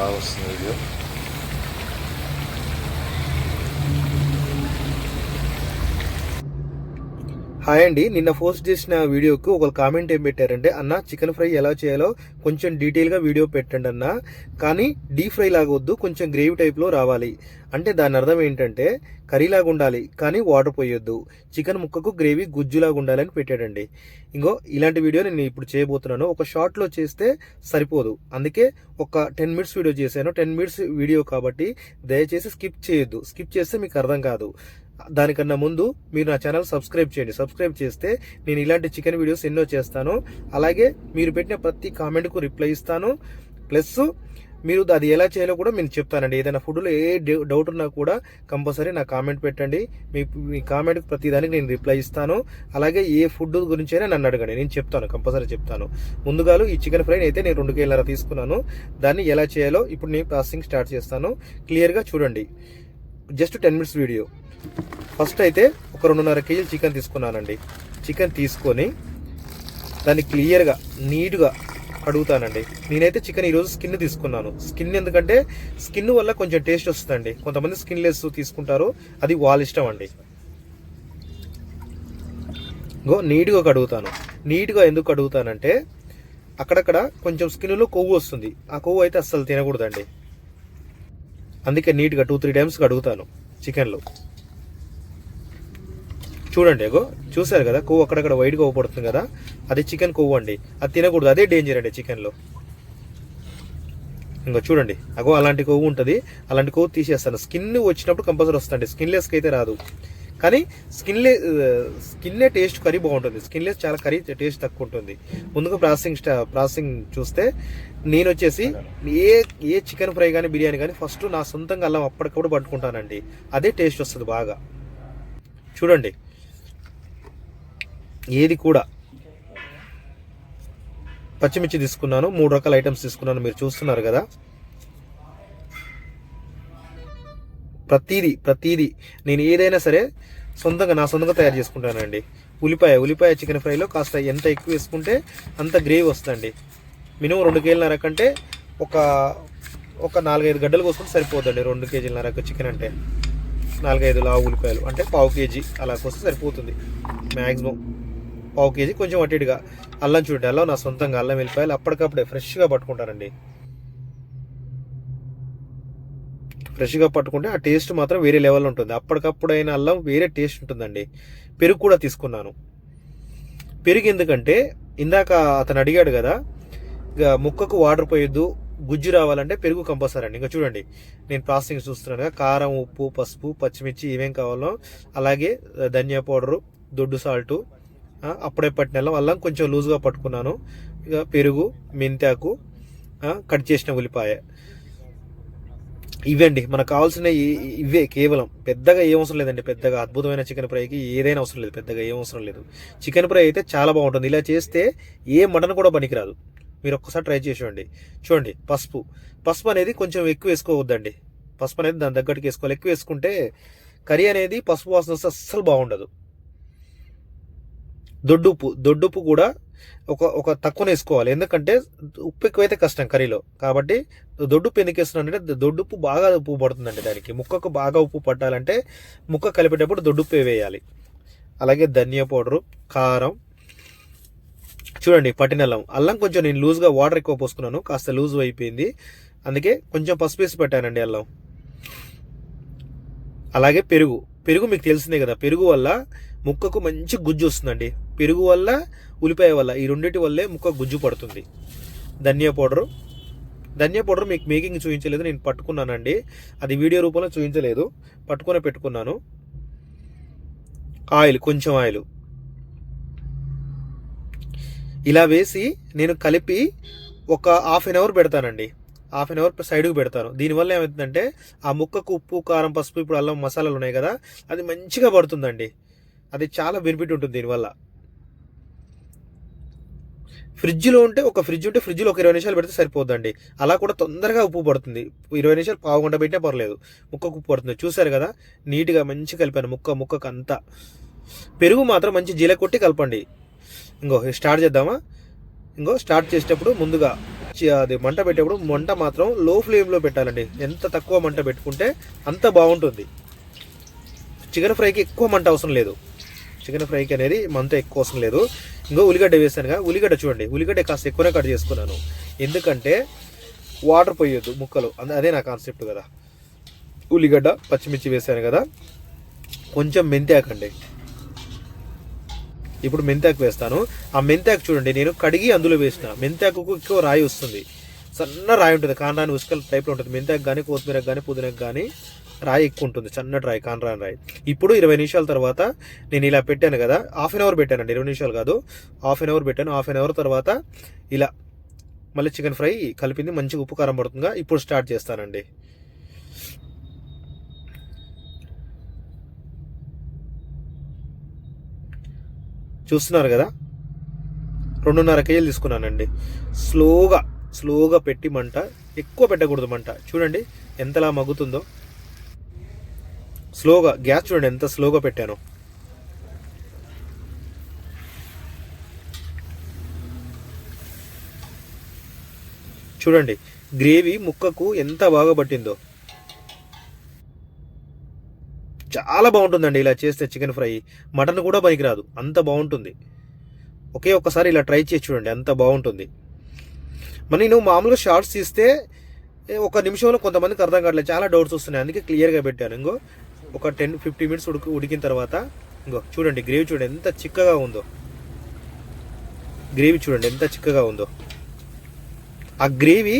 బాగా వస్తుంది video hi అండి. నిన్న పోస్ట్ చేసిన వీడియోకి ఒక కామెంట్ ఏం పెట్టారంటే అన్న చికెన్ ఫ్రై ఎలా చేయాలో కొంచెం డీటెయిల్గా వీడియో పెట్టండి అన్న. కానీ డీప్ ఫ్రై లాగా వద్దు కొంచెం గ్రేవీ టైప్లో రావాలి. అంటే దాని అర్థం ఏంటంటే కర్రీలాగా ఉండాలి కానీ వాటర్ పోయొద్దు. చికెన్ ముక్కకు గ్రేవీ గుజ్జులాగా ఉండాలని పెట్టాడండి. ఇంకో ఇలాంటి వీడియో నేను ఇప్పుడు చేయబోతున్నాను. ఒక షార్ట్లో చేస్తే సరిపోదు. అందుకే ఒక టెన్ మినిట్స్ వీడియో చేశాను. టెన్ మినిట్స్ వీడియో కాబట్టి దయచేసి స్కిప్ చేయొద్దు. స్కిప్ చేస్తే మీకు అర్థం కాదు. దానికన్నా ముందు మీరు నా ఛానల్ సబ్స్క్రైబ్ చేయండి. సబ్స్క్రైబ్ చేస్తే నేను ఇలాంటి చికెన్ వీడియోస్ ఎన్నో చేస్తాను. అలాగే మీరు పెట్టిన ప్రతి కామెంట్కు రిప్లై ఇస్తాను. ప్లస్ మీరు అది ఎలా చేయాలో కూడా నేను చెప్తానండి. ఏదైనా ఫుడ్లో ఏ డౌ- డౌట్ ఉన్నా కూడా కంపల్సరీ నా కామెంట్ పెట్టండి. మీ మీ కామెంట్కి ప్రతి దానికి నేను రిప్లై ఇస్తాను. అలాగే ఏ ఫుడ్ గురించి అయినా నన్ను అడగండి. నేను చెప్తాను కంపల్సరీ చెప్తాను. ముందుగా ఈ చికెన్ ఫ్రైని అయితే నేను రెండు కేజీలర తీసుకున్నాను. దాన్ని ఎలా చేయాలో ఇప్పుడు నేను ప్రాసెసింగ్ స్టార్ట్ చేస్తాను. క్లియర్గా చూడండి. Just ten minutes video. First అయితే ఒక రెండున్నర కేజీలు చికెన్ తీసుకున్నానండి. చికెన్ తీసుకొని దాన్ని క్లియర్గా నీట్గా కడుగుతానండి. నేనైతే చికెన్ ఈరోజు స్కిన్ తీసుకున్నాను. స్కిన్ ఎందుకంటే స్కిన్ వల్ల కొంచెం టేస్ట్ వస్తుందండి. కొంతమంది స్కిన్ లెస్ తీసుకుంటారు. అది వాళ్ళ ఇష్టం అండి. గో నీట్గా కడుగుతాను. నీట్గా ఎందుకు కడుగుతానంటే అక్కడక్కడ కొంచెం స్కిన్లో కొవ్వు వస్తుంది. ఆ కొవ్వు అయితే అస్సలు తినకూడదండి. అందుకే నీట్గా టూ త్రీ టైమ్స్ కడుగుతాను చికెన్లో. చూడండి ఎగో చూసారు కదా కొవ్వు అక్కడక్కడ వైట్గా పడుతుంది కదా అది చికెన్ కొవ్వు అండి. అది తినకూడదు అదే డేంజర్ అండి చికెన్లో. ఇంకో చూడండి అగో అలాంటి కొవ్వు ఉంటుంది అలాంటి కొవ్వు తీసేస్తాను. స్కిన్ వచ్చినప్పుడు కంపల్సరీ వస్తుంది స్కిన్లెస్కి అయితే రాదు. కానీ స్కిన్లే స్కిన్లే టేస్ట్ కర్రీ బాగుంటుంది. స్కిన్లెస్ చాలా కర్రీ టేస్ట్ తక్కువ ఉంటుంది ముందుగా ప్రాసెసింగ్ స్టా ప్రాసెసింగ్ చూస్తే నేను వచ్చేసి ఏ ఏ చికెన్ ఫ్రై కానీ బిర్యానీ కానీ ఫస్ట్ నా సొంతంగా అల్లం అప్పటికప్పుడు పట్టుకుంటానండి. అదే టేస్ట్ వస్తుంది బాగా. చూడండి. ఏది కూడా పచ్చిమిర్చి తీసుకున్నాను. మూడు రకాల ఐటమ్స్ తీసుకున్నాను. మీరు చూస్తున్నారు కదా. ప్రతీది ప్రతీది నేను ఏదైనా సరే సొంతంగా నా సొంతంగా తయారు చేసుకుంటానండి. ఉల్లిపాయ ఉల్లిపాయ చికెన్ ఫ్రైలో కాస్త ఎంత ఎక్కువ వేసుకుంటే అంత గ్రేవీ వస్తుందండి. మినిమం రెండు కేజీలన్నర కంటే ఒక ఒక నాలుగైదు గడ్డలు కోసుకుంటే సరిపోతుందండి రెండు కేజీలన్నరకు చికెన్ అంటే. నాలుగైదు లావు ఉల్లిపాయలు. అంటే పావు కేజీ అలా కోస్తే సరిపోతుంది. మ్యాక్సిమం పావు కేజీ కొంచెం అటు అల్లం చూడండి అల్లం నా సొంతంగా అల్లం వెళ్ళిపోయాలి అప్పటికప్పుడే ఫ్రెష్గా పట్టుకుంటానండి ఫ్రెష్గా పట్టుకుంటే ఆ టేస్ట్ మాత్రం వేరే లెవెల్ ఉంటుంది. అప్పటికప్పుడైన అల్లం వేరే టేస్ట్ ఉంటుందండి. పెరుగు కూడా తీసుకున్నాను. పెరుగు ఎందుకంటే ఇందాక అతను అడిగాడు కదా ఇక ముక్కకు వాటర్ పోయొద్దు గుజ్జు రావాలంటే పెరుగు కంపల్సరీ అండి. ఇంకా చూడండి నేను ప్రాసెసింగ్ చూస్తున్నాను కదా కారం ఉప్పు పసుపు పచ్చిమిర్చి ఏమేం కావాలో అలాగే ధనియా పౌడరు దొడ్డు సాల్టు అప్పుడే పట్టిన అల్లం అల్లం కొంచెం లూజ్గా పట్టుకున్నాను. ఇక పెరుగు మెంతాకు కట్ చేసిన ఉల్లిపాయ. ఇవండి మనకు కావాల్సిన ఇవే కేవలం. పెద్దగా ఏం అవసరం లేదండి. పెద్దగా అద్భుతమైన చికెన్ ఫ్రైకి ఏదైనా అవసరం లేదు. పెద్దగా ఏం అవసరం లేదు. చికెన్ ఫ్రై అయితే చాలా బాగుంటుంది. ఇలా చేస్తే ఏ మటన్ కూడా పనికిరాదు. మీరు ఒక్కసారి ట్రై చేసి చూడండి. చూడండి పసుపు. పసుపు అనేది కొంచెం ఎక్కువ వేసుకోవద్దండి. పసుపు అనేది దాని తగ్గట్టుకు వేసుకోవాలి. ఎక్కువ వేసుకుంటే కర్రీ అనేది పసుపు వాసన వస్తే అస్సలు బాగుండదు. దొడ్డుప్పు దొడ్డుప్పు కూడా ఒక ఒక తక్కువ వేసుకోవాలి. ఎందుకంటే ఉప్పు ఎక్కువైతే కష్టం కర్రీలో. కాబట్టి దొడ్డుప్పు ఎందుకు వేస్తున్నానంటే దొడ్డుప్పు బాగా ఉప్పు పడుతుందండి దానికి. ముక్కకు బాగా ఉప్పు పట్టాలంటే ముక్క కలిపేటప్పుడు దొడ్డుప్పు వేయాలి. అలాగే ధనియా పౌడరు కారం. చూడండి పట్టిన అల్లం అల్లం కొంచెం నేను లూజ్గా వాటర్ ఎక్కువ పోసుకున్నాను కాస్త లూజ్ అయిపోయింది. అందుకే కొంచెం పసుపు వేసి పెట్టానండి అల్లం. అలాగే పెరుగు. పెరుగు మీకు తెలిసిందే కదా పెరుగు వల్ల ముక్కకు మంచి గుజ్జు వస్తుందండి. పెరుగు వల్ల ఉల్లిపాయ వల్ల ఈ రెండింటి వల్లే ముక్క గుజ్జు పడుతుంది. ధనియా పౌడరు. ధనియా పౌడర్ మీకు మేకింగ్ చూపించలేదు నేను పట్టుకున్నానండి. అది వీడియో రూపంలో చూపించలేదు. పట్టుకునే పెట్టుకున్నాను. ఆయిల్ కొంచెం ఆయిల్. ఇలా వేసి నేను కలిపి ఒక హాఫ్ అన్ అవర్ పెడతానండి. హాఫ్ అన్ అవర్ సైడ్కి పెడతాను. దీనివల్ల ఏమవుతుందంటే ఆ ముక్కకు ఉప్పు కారం పసుపు ఇప్పుడు అల్లం మసాలాలు ఉన్నాయి కదా అది మంచిగా పడుతుందండి. అది చాలా బెనిఫిట్ ఉంటుంది దీనివల్ల. ఫ్రిడ్జ్లో ఉంటే ఒక ఫ్రిడ్జ్ ఉంటే ఫ్రిడ్జ్లో ఒక ఇరవై నిమిషాలు పెడితే సరిపోద్దండి. అలా కూడా తొందరగా ఉప్పు పడుతుంది. ఇరవై నిమిషాలు పావు గంట పెట్టినా పర్లేదు. ముక్కకు ఉప్పు పడుతుంది. చూసారు కదా? నీట్గా మంచి కలిపాను ముక్క ముక్కకు అంతా పెరుగు మాత్రం మంచి జీల కొట్టి కలపండి. ఇంకో స్టార్ట్ చేద్దామా? ఇంకో స్టార్ట్ చేసేటప్పుడు ముందుగా అది మంట పెట్టేప్పుడు మంట మాత్రం లో ఫ్లేమ్లో పెట్టాలండి. ఎంత తక్కువ మంట పెట్టుకుంటే అంత బాగుంటుంది. చికెన్ ఫ్రైకి ఎక్కువ మంట అవసరం లేదు. చికెన్ ఫ్రైకి అనేది మనతో ఎక్కువ అవసరం లేదు. ఇంకో ఉల్లిగడ్డ వేసానుగా ఉల్లిగడ్డ చూడండి. ఉల్లిగడ్డ కాస్త ఎక్కువనే కట్ చేసుకున్నాను. ఎందుకంటే వాటర్ పోయొద్దు ముక్కలు. అదే నా కాన్సెప్ట్ కదా. ఉల్లిగడ్డ పచ్చిమిర్చి వేసాను కదా. కొంచెం మెంతాకండి. ఇప్పుడు మెంతాకు వేస్తాను. ఆ మెంతాకు చూడండి నేను కడిగి అందులో వేసిన. మెంతాకు ఎక్కువ రాయి వస్తుంది. సన్న రాయి ఉంటుంది. కాండ్రాని ఉసుకల టైప్లో ఉంటుంది. మెంతాకు కానీ కొత్తిమీరకు కానీ పుదీనాకు కానీ రాయి ఎక్కువ ఉంటుంది సన్నటి రాయి కాండ్రాని రాయి. ఇప్పుడు ఇరవై నిమిషాల తర్వాత నేను ఇలా పెట్టాను కదా హాఫ్ అన్ అవర్ పెట్టానండి ఇరవై నిమిషాలు కాదు. హాఫ్ అన్ అవర్ పెట్టాను హాఫ్ అన్ అవర్ తర్వాత ఇలా మళ్ళీ చికెన్ ఫ్రై కలిపింది మంచిగా ఉప్పు కారం పడుతుందిగా. ఇప్పుడు స్టార్ట్ చేస్తానండి. చూస్తున్నారు కదా? రెండున్నర కేజీలు తీసుకున్నానండి. స్లోగా స్లోగా పెట్టి మంట ఎక్కువ పెట్టకూడదు మంట. చూడండి ఎంతలా మగ్గుతుందో. స్లోగా గ్యాస్ చూడండి ఎంత స్లోగా పెట్టాను. చూడండి గ్రేవీ ముక్కకు ఎంత బాగా పట్టిందో. చాలా బాగుంటుందండి ఇలా చేస్తే చికెన్ ఫ్రై. మటన్ కూడా పనికిరాదు అంత బాగుంటుంది. ఒకే ఒక్కసారి ఇలా ట్రై చేసి చూడండి అంత బాగుంటుంది. మరి నేను మామూలుగా షార్ట్స్ తీస్తే ఒక నిమిషంలో కొంతమందికి అర్థం కావట్లేదు చాలా డౌట్స్ వస్తున్నాయి అందుకే క్లియర్గా పెట్టాను. ఇంకో ఒక టెన్ ఫిఫ్టీ మినిట్స్ ఉడికి ఉడికిన తర్వాత ఇంకో చూడండి గ్రేవీ చూడండి ఎంత చిక్కగా ఉందో. గ్రేవీ చూడండి ఎంత చిక్కగా ఉందో. ఆ గ్రేవీ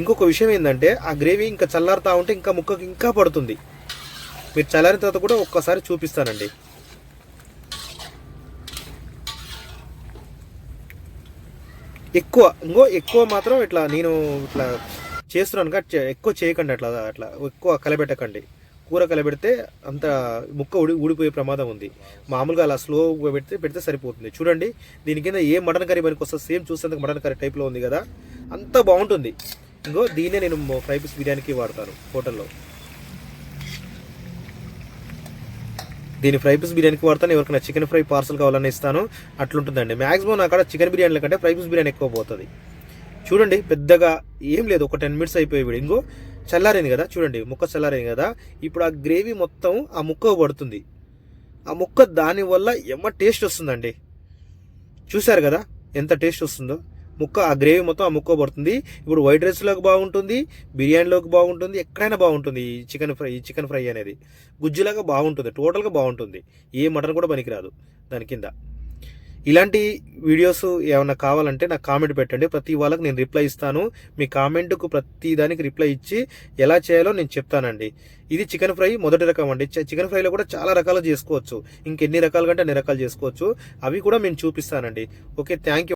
ఇంకొక విషయం ఏంటంటే ఆ గ్రేవీ ఇంకా చల్లారుతా ఉంటే ఇంకా ముక్కకి ఇంకా పడుతుంది. మీరు చల్లారిన తర్వాత కూడా ఒక్కసారి చూపిస్తానండి. ఎక్కువ ఇంకో ఎక్కువ మాత్రం ఇట్లా నేను ఇట్లా చేస్తున్నాను కదా ఎక్కువ చేయకండి అట్లా అట్లా ఎక్కువ కలబెట్టకండి. కూర కలబెడితే అంత ముక్క ఉడి ఊడిపోయే ప్రమాదం ఉంది. మామూలుగా అలా స్లో పెడితే పెడితే సరిపోతుంది. చూడండి దీని కింద ఏ మటన్ కర్రీ మనకి వస్తుంది సేమ్ చూసేందుకు మటన్ కర్రీ టైప్లో ఉంది కదా? అంత బాగుంటుంది. ఇంకో దీన్నే నేను ఫ్రై పీస్ బిర్యానీకి వాడతాను హోటల్లో. దీని ఫ్రై పీస్ బిర్యానీకి వాడతాను. ఎవరికైనా చికెన్ ఫ్రై పార్సల్ కావాలని ఇస్తాను. అట్లుంటుందండి. మ్యాక్సిమం నా కాడ చికెన్ బిర్యానీల కంటే ఫ్రై పీస్ బిర్యానీ ఎక్కువ పోతుంది. చూడండి పెద్దగా ఏం లేదు. ఒక టెన్ మినిట్స్ అయిపోయి ఇంకో చల్లారింది కదా చూడండి ముక్క చల్లారింది కదా. ఇప్పుడు ఆ గ్రేవీ మొత్తం ఆ ముక్క పడుతుంది. ఆ ముక్క దాని వల్ల ఎమ్మ టేస్ట్ వస్తుందండి. చూశారు కదా ఎంత టేస్ట్ వస్తుందో? ముక్క ఆ గ్రేవీ మొత్తం ఆ ముక్క పడుతుంది. ఇప్పుడు వైట్ రైస్లోకి బాగుంటుంది బిర్యానీలోకి బాగుంటుంది ఎక్కడైనా బాగుంటుంది ఈ చికెన్ ఫ్రై ఈ చికెన్ ఫ్రై అనేది. గుజ్జులాగా బాగుంటుంది టోటల్గా బాగుంటుంది. ఏ మటన్ కూడా పనికిరాదు దాని కింద. ఇలాంటి వీడియోస్ ఏమైనా కావాలంటే నాకు కామెంట్ పెట్టండి. ప్రతి వాళ్ళకి నేను రిప్లై ఇస్తాను. మీ కామెంట్కు ప్రతి దానికి రిప్లై ఇచ్చి ఎలా చేయాలో నేను చెప్తానండి. ఇది చికెన్ ఫ్రై మొదటి రకం అండి. చికెన్ ఫ్రైలో కూడా చాలా రకాలు చేసుకోవచ్చు. ఇంకెన్ని రకాలు కంటే అన్ని రకాలు చేసుకోవచ్చు. అవి కూడా నేను చూపిస్తానండి. Okay thank you.